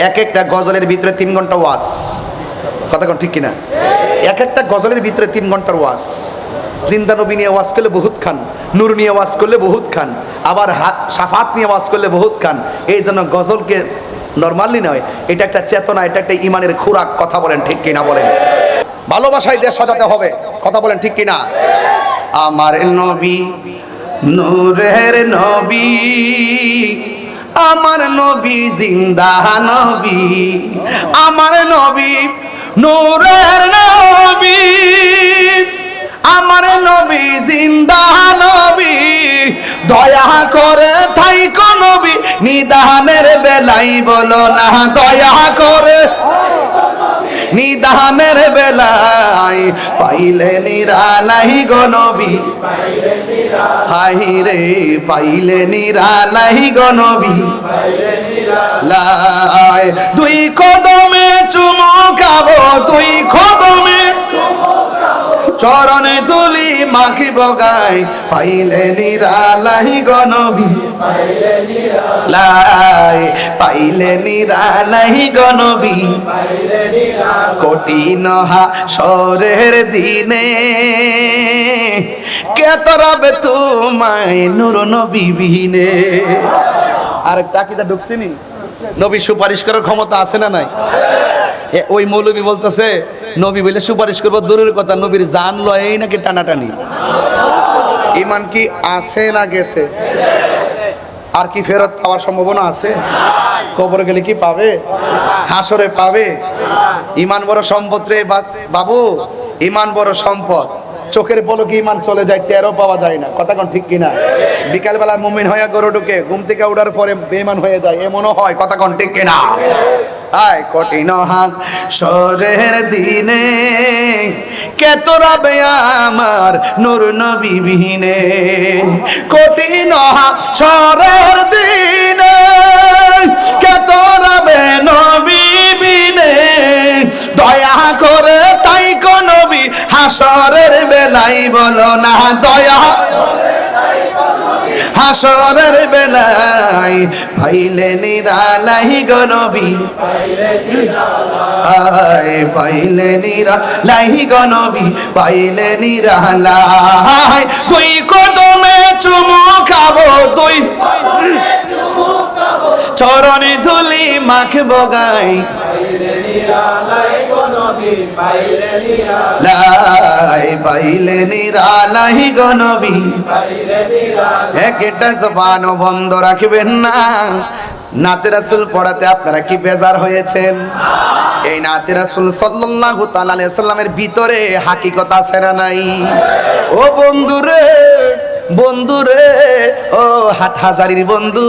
এক একটা গজলের ভিতরে তিন ঘণ্টা ওয়াজ। কথা কোন ঠিক কিনা? এক একটা গজলের ভিতরে তিন ঘণ্টার ওয়াজ। জিন্দা নবী নিয়ে ওয়াজ করলে বহুত খান, নূর নিয়ে ওয়াজ করলে বহুত খান, আবার হা- সাফাত নিয়ে ওয়াজ করলে বহুত খান। এই জন্য গজলকে নর্মালি নয়, এটা একটা চেতনা, এটা একটা ইমানের খোরাক, কথা বলেন ঠিক কিনা বলেন। ভালোবাসায় দেশ সাজাতে হবে, কথা বলেন ঠিক কিনা? আমার নবী, নূরের নবী আমার নবী জিন্দা নবী, আমার নবী নূরের নবী, আমার নবী জিন্দা নবী। দয়া করে থাইক নবী, নিদানের বেলাই বলো না, দয়া করে। নিদানের বেলায় পাইলে নিরালাই গো নবী। হাই রে, পাইলে নিরালাই গো নবী। লাই, দুই কদমে চুমুকাবো দুই কদমে চরণে তুলি মাখি বগাই। পাইলে নিরালাই গো নবী। লাই পাইলে নিরালাই গো নবী কোটি নহা সরের দিনে কে তরাবে তোমায় নুর নবী বিহীনে? আরেকটা কিতা ঢুকছিনি নবী সুপারিশ করার ক্ষমতা আছে না নাই? ওই মৌলবী বলতেছে, নবী বলে সুপারিশ করব, দূরের কথা, নবীর জান লয় নাকি টানাটানি? ইমান কি আছে না গেছে? আর কি ফেরত পাওয়ার সম্ভাবনা আছে? কবরে গেলে কি পাবে? হাসরে পাবে? ইমান বড় সম্পদ রে বাবু, ইমান বড় সম্পদ। চোখের পলকে ইমান চলে যায় টেরো পাওয়া যায় না। কথা কোন ঠিক কিনা? বিকালবেলা মুমিন হয়ে গরু ঢুকে, ঘুম থেকে উঠার পরে বেমান হয়ে যায়। এমনও হয়, কথা কোন ঠিক কিনা? আয় কঠিন হাত সরের দিনে, কে তোরাবে আমার নূর নবী বিহীনে? কঠিন হাত সরের দিনে, কে তোরাবে নবী বিনে দয়া করে তাই নবী, হাসরের বেলাই বলো না, দয়া হাসরের বেলায় পাইলে নিরালাই গনবী পাইলে নিরালাই গনবী পাইলে নিরালাই। তুই কদমে চুমু খাব তুই চরণে ধুলি মাখ বগাই লাই পাইলে নিরালাই গনবী একটা জবান রাখবেন না। রাসুল পড়াতে আপনারা কি বেজার হয়েছেন? এই নাতে রাসুল সাল্লাল্লাহু তাআলা ভিতরে হাকিকত না নাই? ও বন্ধুরে বন্ধুরে, ও হাট হাজারির বন্ধু।